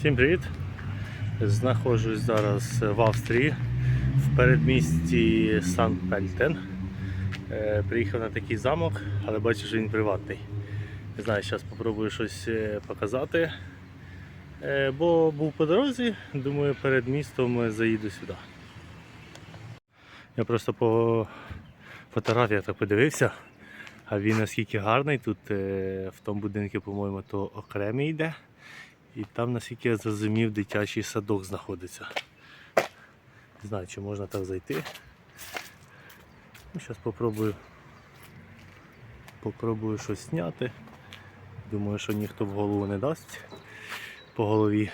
Всім привіт! Знаходжусь зараз в Австрії в передмісті Сан-Пельтен. Е, Приїхав на такий замок, але бачу, що він приватний. Не знаю, зараз спробую щось е, показати. Е, Бо був по дорозі, думаю, перед містом заїду сюди. Я просто по фотографіях так подивився, а він наскільки гарний. Тут в тому будинку, по-моєму, то окремий йде. І там, наскільки я зрозумів, дитячий садок знаходиться. Не знаю, чи можна так зайти. Ну, Зараз попробую. Попробую щось зняти. Думаю, що ніхто в голову не дасть по голові.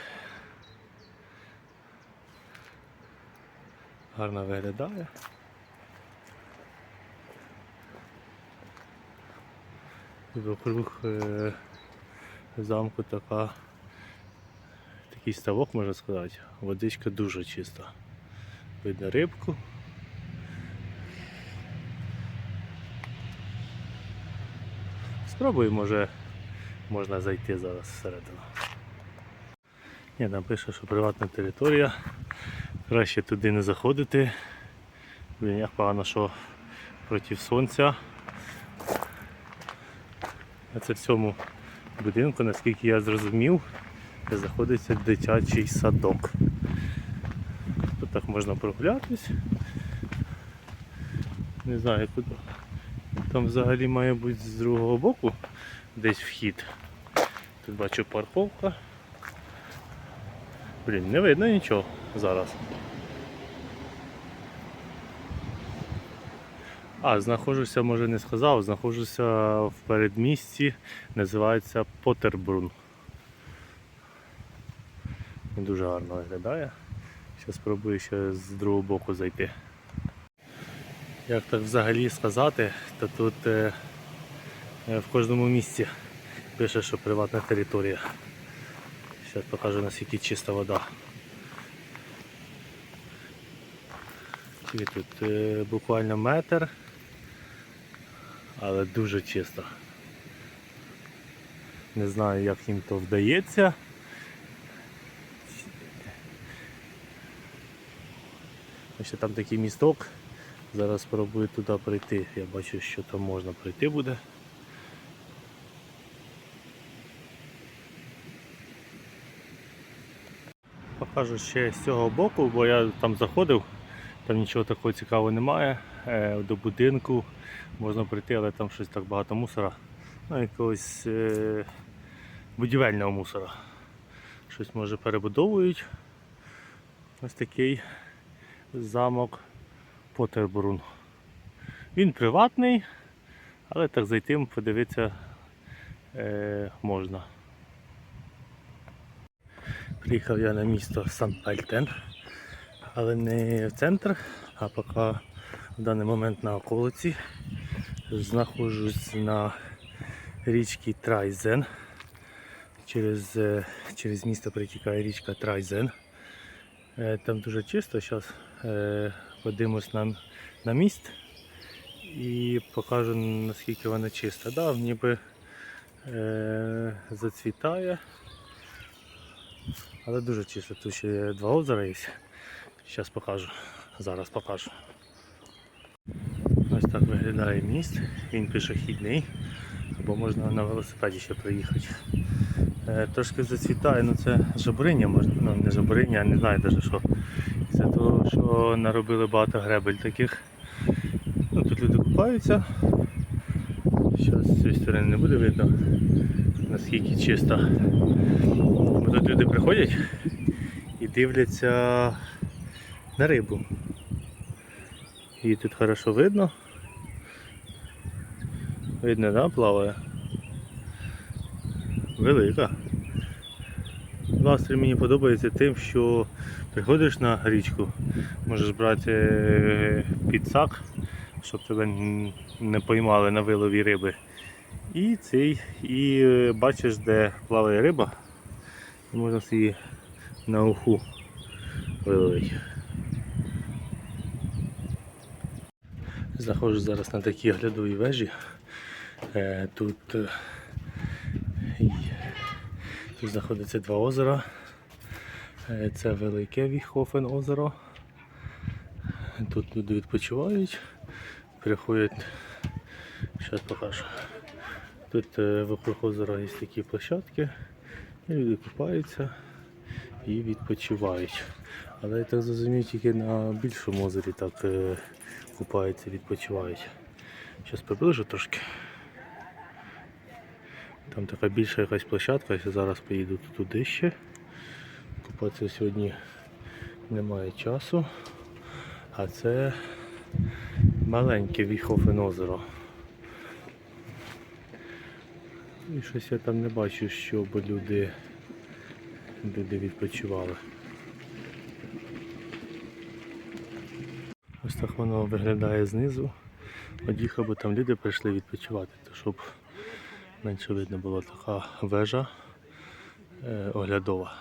Гарно виглядає. І вокруг е, замку така такий ставок, можна сказати. Водичка дуже чиста. Видно рибку. Спробую, може можна зайти зараз всередину. Ні, там пише, що приватна територія. Краще туди не заходити. Блін, як погано, що проти сонця. А це в цьому будинку, наскільки я зрозумів, знаходиться дитячий садок. Тут так можна прогулятись. Не знаю, куди. Там взагалі має бути з другого боку десь вхід. Тут бачу парковка. Блін, не видно нічого зараз. А, знаходжуся, може не сказав, знаходжуся в передмісті, називається Потербрун. Він дуже гарно виглядає. Зараз спробую ще з другого боку зайти. Як так взагалі сказати, то тут е, е, в кожному місці пише, що приватна територія. Зараз покажу наскільки чиста вода. І тут е, буквально метр, але дуже чисто. Не знаю як їм то вдається. Ще там такий місток. Зараз спробую туди прийти. Я бачу, що там можна пройти буде. Покажу ще з цього боку, бо я там заходив, там нічого такого цікавого немає. Е, До будинку можна прийти, але там щось так багато мусора. Ну, якогось е, будівельного мусора. Щось може перебудовують. Ось такий замок Потербрун. Він приватний, але так зайти подивитися е, можна. Приїхав я на місто Сан-Пельтен, але не в центр, а поки в даний момент на околиці. Знаходжусь на річці Трайзен. Через, е, через місто перетікає річка Трайзен. Е, Там дуже чисто. Зараз подивимось на, на міст і покажу наскільки вона чиста. Да, ніби е, зацвітає. Але дуже чисто. Тут ще два озера є. Зараз покажу. Зараз покажу. Ось так виглядає міст. Він пішохідний. Або можна на велосипеді ще проїхати. Е, трошки зацвітає, ну це жабриня можна, ну не жабриня, не знаю навіть що. Це того, що наробили багато гребель таких. Ну, тут люди купаються. Зараз з цієї сторони не буде видно наскільки чисто. Бо тут люди приходять і дивляться на рибу. Її тут хорошо видно. Видно, да, плаває? Велика. В Австрії мені подобається тим, що приходиш на річку, можеш брати е, підсак, щоб тебе не поймали на вилові риби. І цей, і е, бачиш, де плаває риба, і можна собі на уху виловити. Заходжу зараз на такі оглядові вежі. Е, Тут, тут знаходиться два озера. Е, Це велике Віхофен озеро. Тут люди відпочивають, приходять. Зараз покажу. Тут е, вокруг озера є такі площадки, і люди купаються і відпочивають. Але я так зрозумів, тільки на більшому озері так е, купаються, відпочивають. Зараз приближу трошки. Там така більша якась площадка, я зараз поїду туди ще. Купатися сьогодні немає часу. А це маленьке Віхофен озеро. І щось я там не бачу, щоб люди, люди відпочивали. Ось так воно виглядає знизу. Од'їхав би там люди прийшли відпочивати, то щоб менше видно було така вежа е, оглядова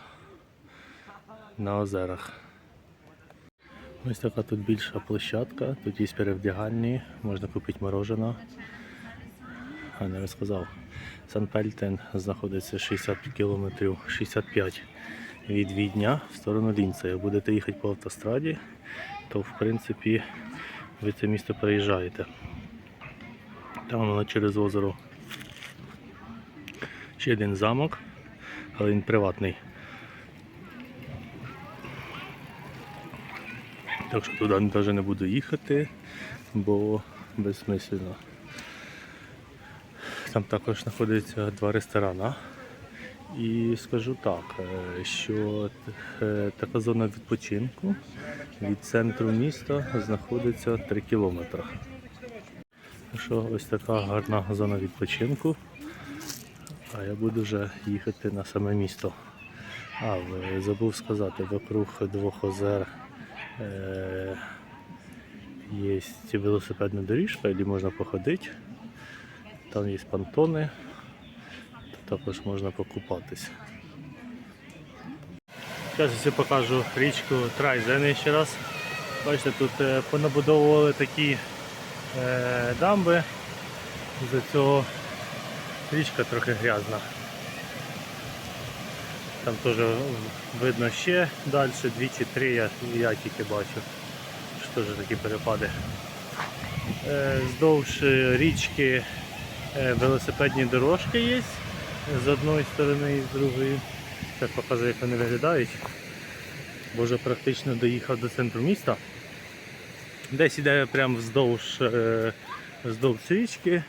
на озерах. Ось така тут більша площадка, тут є перевдягальні, можна купити мороженого. А не розказав. Сан-Пельтен знаходиться 60 кілометрів, 65 від Відня в сторону Лінца. Як будете їхати по автостраді, то в принципі ви це місто переїжджаєте. Там воно через озеро ще один замок, але він приватний. Так що туди навіть не буду їхати, бо безсмислено. Там також знаходяться два ресторани. І скажу так, е, що е, така зона відпочинку від центру міста знаходиться 3 кілометри. Що ось така гарна зона відпочинку. А я буду вже їхати на саме місто. А, забув сказати, вокруг двох озер е, є велосипедна доріжка, де можна походити. Там є понтони, також можна покупатись. Зараз я покажу річку Трайзен ще раз. Бачите, тут е, понабудовували такі е, дамби. За цього річка трохи грязна. Там теж видно ще далі, дві чи три я, я тільки бачу. Що теж такі перепади. Е, Здовж річки е, велосипедні дорожки є з одної сторони і з другої. Зараз покажу, як вони виглядають. Бо вже практично доїхав до центру міста. Десь іде прямо вздовж, е, вздовж річки,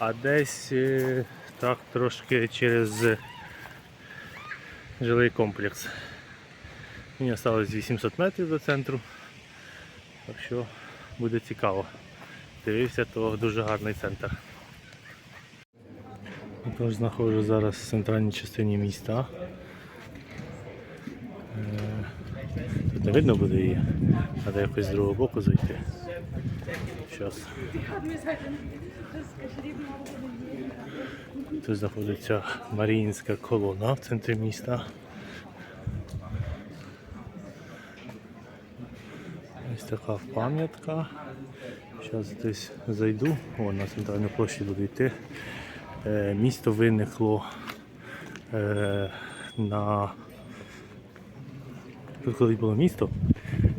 а десь е, так трошки через жилий комплекс. Мені залишилось 800 метрів до центру. Так що буде цікаво. Дивився, то дуже гарний центр. Тож знаходжу зараз в центральній частині міста. Е, Тут не видно буде її, треба якось з другого боку зайти. Зараз. Тут знаходиться Маріїнська колона в центрі міста. Ось така пам'ятка. Зараз десь зайду, о, на центральну площу буду йти. Е, місто виникло е, на тут колись було місто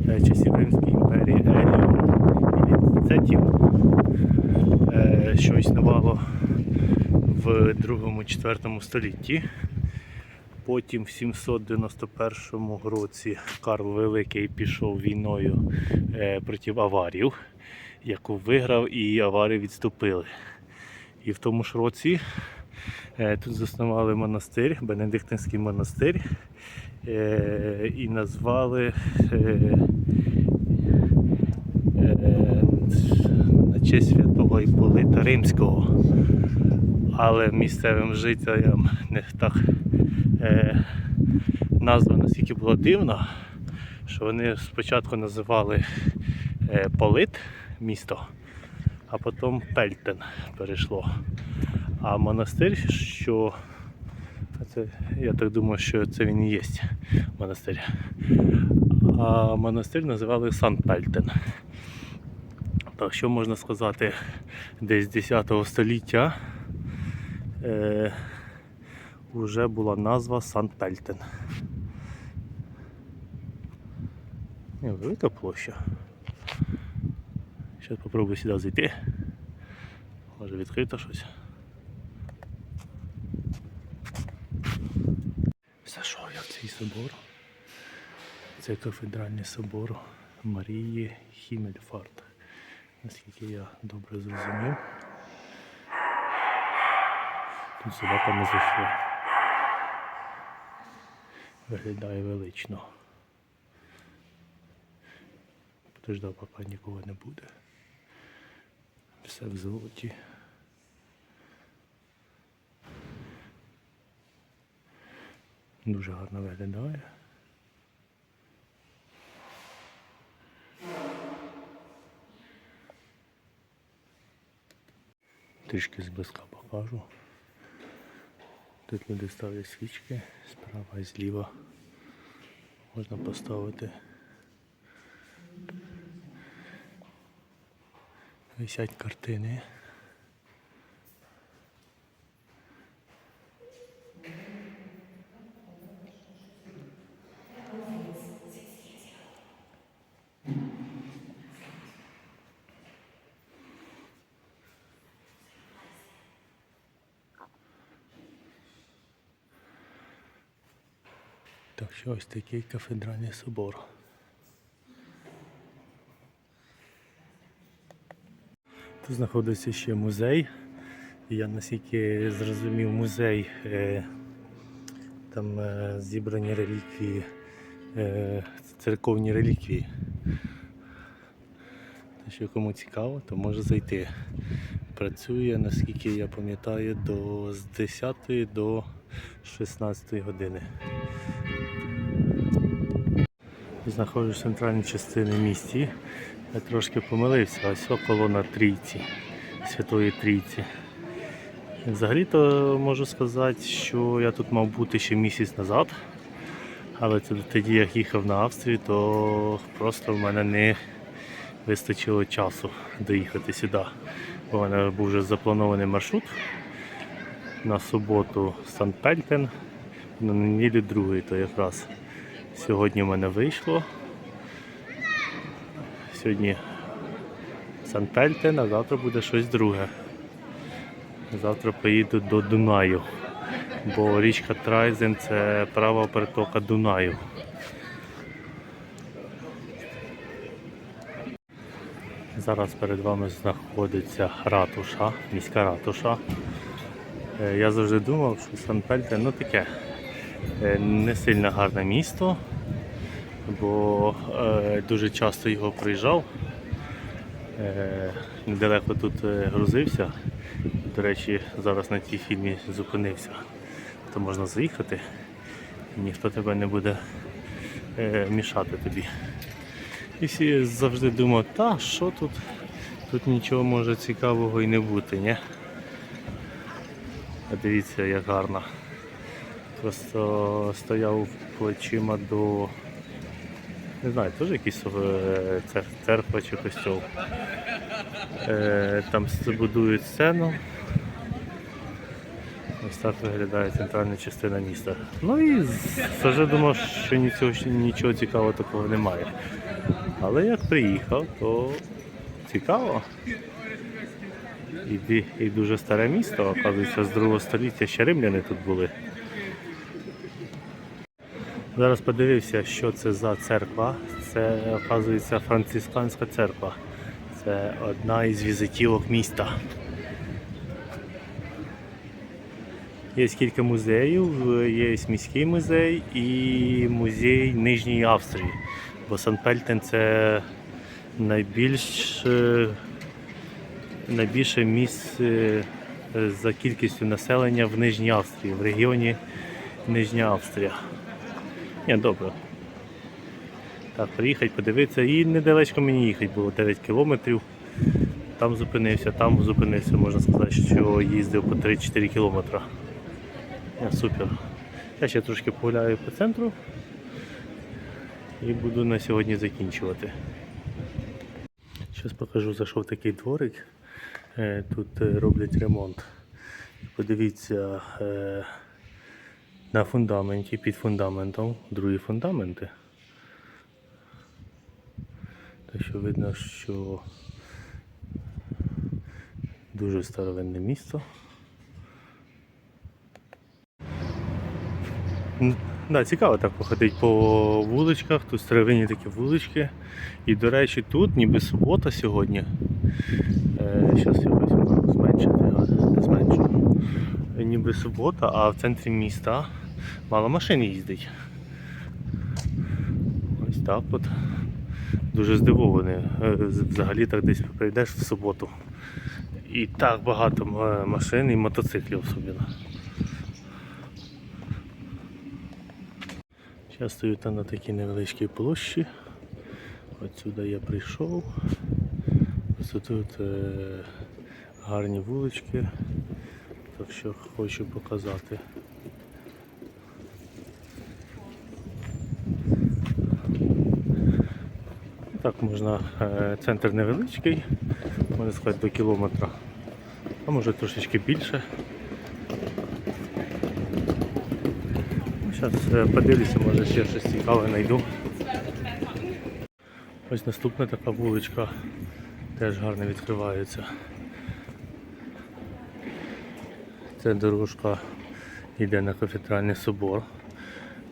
е, часів Римської імперії Еліо і Цетів, е, що існувало в 2-4 столітті. Потім в 791 році Карл Великий пішов війною е, проти аварів, яку виграв, і авари відступили. І в тому ж році е, тут заснували монастир, Бенедиктинський монастир, е, і назвали на честь святого Іполита Римського. Але місцевим жителям не так е, назва настільки була дивна, що вони спочатку називали е, Полит місто, а потім Пельтен перейшло. А монастир, що це, я так думаю, що це він і є монастир. А монастир називали Сан Пельтен. Так що можна сказати, десь 10 століття е, вже була назва Сан Пельтен. Велика площа. Зараз попробую сюди зайти. Може відкрито щось. Зайшов я в цей собор. Це кафедральний собор Марії Хімельфарт. Наскільки я добре зрозумів. Тут собака не зайшла. Виглядає велично. Подождав, поки нікого не буде. Все в золоті. Дуже гарно виглядає. Трішки зблизька покажу. Тут люди ставлять свічки справа і зліва. Можна поставити. Висять картини. Так що ось такий кафедральний собор. Тут знаходиться ще музей. Я наскільки зрозумів музей, е, там е, зібрані реліквії, е, церковні реліквії. Якщо кому цікаво, то може зайти. Працює, наскільки я пам'ятаю, до, з 10 до 16 години. Знаходжусь в центральній частині місті. Я трошки помилився, ось колона Трійці, Святої Трійці. Взагалі-то можу сказати, що я тут мав бути ще місяць назад, але тоді як їхав на Австрію, то просто в мене не вистачило часу доїхати сюди. В мене був вже запланований маршрут на суботу Сан-Пельтен, на неділю другий, то якраз сьогодні в мене вийшло. Сьогодні Сан-Пельтен, а завтра буде щось друге. Завтра поїду до Дунаю, бо річка Трайзен це права притока Дунаю. Зараз перед вами знаходиться ратуша, міська ратуша. Е, Я завжди думав, що Сан-Пельтен ну таке не сильно гарне місто, бо е, дуже часто його проїжджав. Е, недалеко тут е, грузився. До речі, зараз на цій фільмі зупинився. То можна заїхати, ніхто тебе не буде е, мішати тобі. І всі завжди думав, та що тут? Тут нічого може цікавого і не бути, ні? А дивіться, як гарно. Просто стояв плечима до. Не знаю, теж якийсь е, цер- церква чи костьол. Е, Там будують сцену. Ось так виглядає центральна частина міста. Ну і завжди думав, що нічого, нічого цікавого такого немає. Але як приїхав, то цікаво. І, і дуже старе місто, оказується, з другого століття ще римляни тут були. Зараз подивився, що це за церква. Це, оказується, францисканська церква. Це одна із візитівок міста. Є кілька музеїв, є міський музей і музей Нижньої Австрії. Бо Сан-Пельтен це найбільш, е, найбільше місце е, за кількістю населення в Нижній Австрії, в регіоні Нижня Австрія. Ні, добре. Так, приїхати, подивитися. І недалечко мені їхати було 9 кілометрів. Там зупинився, там зупинився, можна сказати, що їздив по 3-4 кілометри. Ні, Супер. Я ще трошки погуляю по центру і буду на сьогодні закінчувати. Зараз покажу, зайшов такий дворик. Е, Тут е, роблять ремонт. Подивіться е, на фундаменті, під фундаментом, другі фундаменти. Так що видно, що дуже старовинне місто. Да, цікаво так походити по вуличках, тут старовинні такі вулички. І, до речі, тут ніби субота сьогодні. Зараз якось можу зменшити, а не зменшу. Ніби субота, а в центрі міста мало машин їздить. Ось так от. Дуже здивований. Е, Взагалі так десь прийдеш в суботу. І так багато машин і мотоциклів особливо. Зараз стою там на такій невеличкій площі. Отсюди я прийшов. Ось тут е, гарні вулички. Що хочу показати. Так можна, е, центр невеличкий, можна сказати до кілометра, а може трошечки більше. Зараз подивлюся, може ще щось цікаве знайду. Ось наступна така вуличка теж гарно відкривається. Це дорожка йде на кафедральний собор.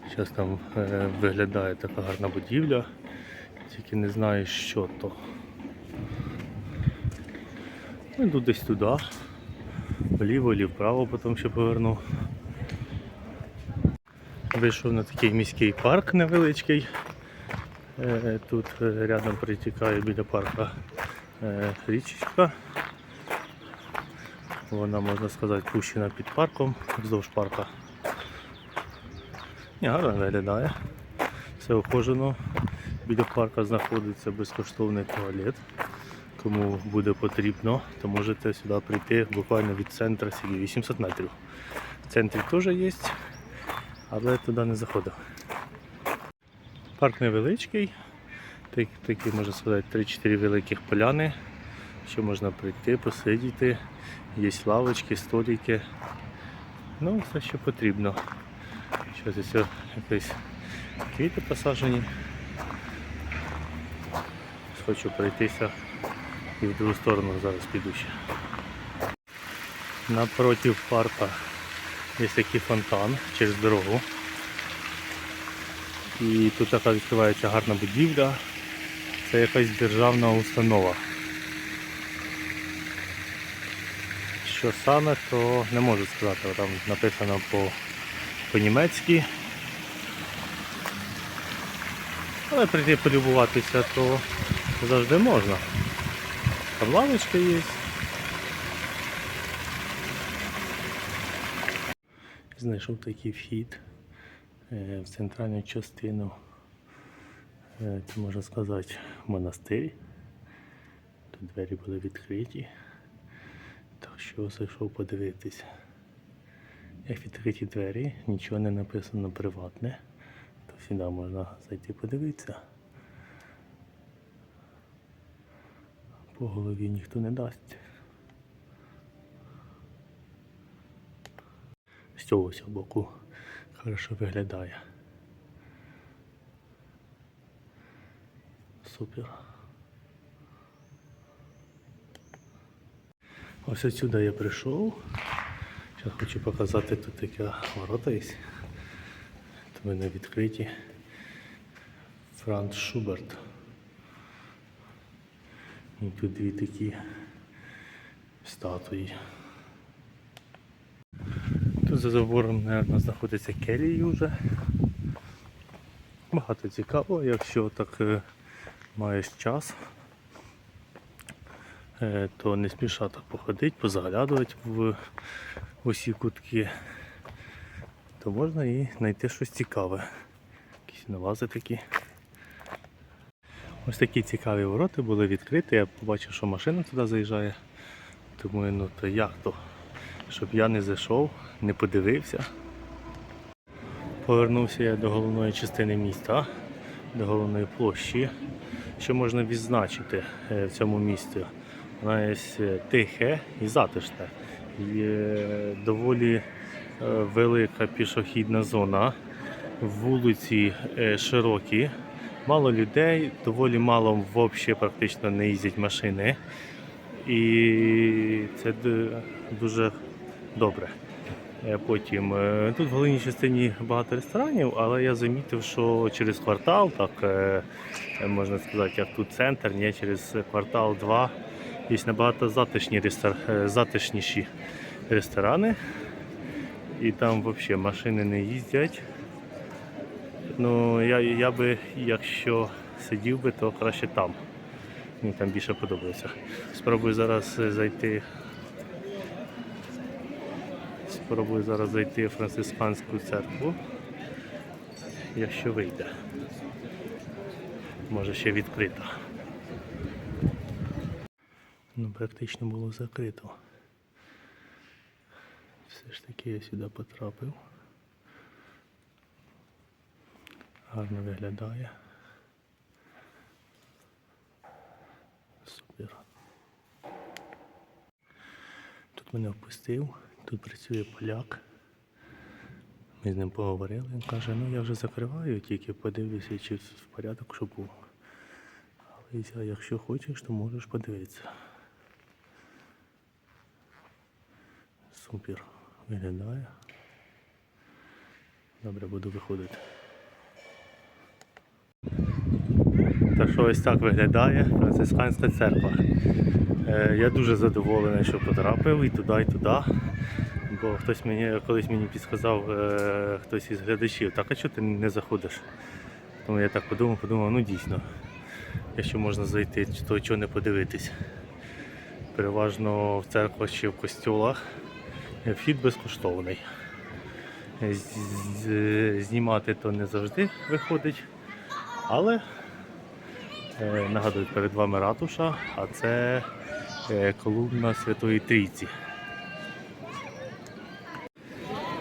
Зараз там е, виглядає така гарна будівля, тільки не знаю що то. Ну, Йду десь туди, вліво, вліво, вправо, потім ще поверну. Вийшов на такий міський парк невеличкий. Е, Тут е, рядом притікає біля парка річечка. Вона, можна сказати, пущена під парком, вздовж парка. Ні, гарно виглядає. Все охожено. Біля парка знаходиться безкоштовний туалет. Кому буде потрібно, то можете сюди прийти буквально від центру сіді 800 метрів. В центрі теж є, але туди не заходив. Парк невеличкий, такі, можна сказати, 3-4 великих поляни, що можна прийти, посидіти, є лавочки, столики. Ну, все, що потрібно. Щось ось якісь квіти посаджені. Хочу пройтися і в другу сторону зараз піду ще. Напротив парка є такий фонтан через дорогу. І тут така відкривається гарна будівля. Це якась державна установа. Що саме, то не можу сказати, там написано по, по-німецьки. Але прийти полюбуватися, то завжди можна. Там лавочка є. Знайшов такий вхід е, в центральну частину, е, це можна сказати, монастир. Тут двері були відкриті. Що зайшов подивитись. Як відкриті двері, нічого не написано приватне, то сюди можна зайти подивитися. По голові ніхто не дасть. З цього боку хорошо виглядає. Супер. Ось отсюди я прийшов. Зараз хочу показати тут таке ворота є. Тут вони відкриті. Франц Шуберт. І тут дві такі статуї. Тут за забором, мабуть, знаходиться келії вже. Багато цікавого, якщо так е, маєш час, то не спіша так походити, позаглядувати в усі кутки, то можна і знайти щось цікаве. Якісь навази такі. Ось такі цікаві ворота були відкриті. Я побачив, що машина туди заїжджає. Думаю, ну то як то? Щоб я не зайшов, не подивився. Повернувся я до головної частини міста, до головної площі. Що можна відзначити е, в цьому місті? Вона є е, тихе і затишне. Є доволі е, велика пішохідна зона. Вулиці е, широкі, Мало людей, доволі мало взагалі практично не їздять машини. І це дуже добре. Потім тут в головній частині багато ресторанів, але я замітив, що через квартал, так можна сказати, як тут центр, ні, через квартал 2 є набагато затишні рестор... е, затишніші ресторани. І там взагалі машини не їздять. Ну, я, я би, якщо сидів би, то краще там. Мені там більше подобається. Спробую зараз зайти. Спробую зараз зайти в францисканську церкву. Якщо вийде. Може ще відкрита. Практично було закрито. Все ж таки я сюди потрапив. Гарно виглядає. Супер. Тут мене впустив, тут працює поляк. Ми з ним поговорили. Він каже, ну я вже закриваю, тільки подивлюся, чи в порядок, що був. Але якщо хочеш, то можеш подивитися. Супер виглядає. Добре, буду виходити. Так що ось так виглядає францисканська церква. Е, Я дуже задоволений, що потрапив і туди, і туди. Бо хтось мені колись мені підсказав, е, хтось із глядачів, так а чого ти не заходиш? Тому я так подумав, подумав, ну дійсно, якщо можна зайти, то чого не подивитись. Переважно в церквах чи в костьолах е, вхід безкоштовний. Знімати то не завжди виходить, але Е, Нагадую, перед вами ратуша, а це е, колумна Святої Трійці.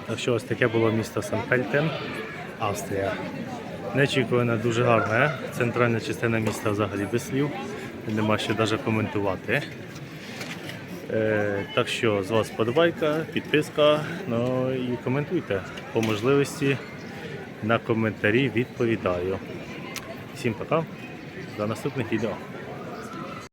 Так що ось таке було місто Сан-Пельтен, Австрія. Неочікувано дуже гарне. Центральна частина міста взагалі без слів. Нема що навіть коментувати. Е, так що з вас подобайка, підписка, ну і коментуйте. По можливості на коментарі відповідаю. Всім пока. До наступних відео.